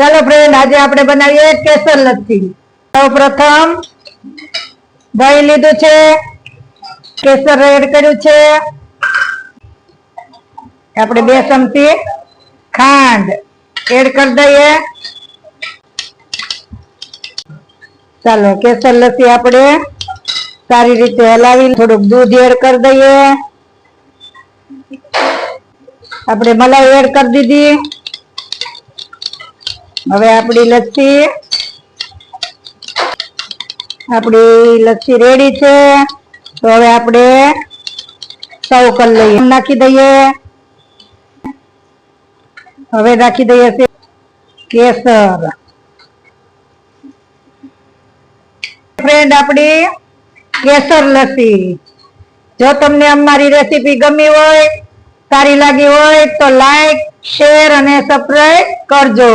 ચાલો ફ્રેન્ડ આજે આપણે બનાવીએ કેસર લસ્સી સૌ પ્રથમ દહીં લીધું છે, કેસર એડ કર્યું છે. આપણે બે ચમચી ખાંડ એડ કરી દઈએ. ચાલો, કેસર લસ્સી આપણે સારી રીતે હલાવી થોડુંક દૂધ એડ કરી દઈએ. આપણે મલાઈ એડ કરી દીધી. હવે આપણી લસ્સી. આપણી લસ્સી રેડી છે. તો હવે આપણે સર્વ કરી લઈએ. નાખી દઈએ. હવે નાખી દઈએ છે કેસર. ફ્રેન્ડ આપણી કેસર લસ્સી. જો તમને અમારી રેસીપી ગમી હોય, સારી લાગી હોય, તો લાઈક શેર અને સબસ્ક્રાઈબ કરજો.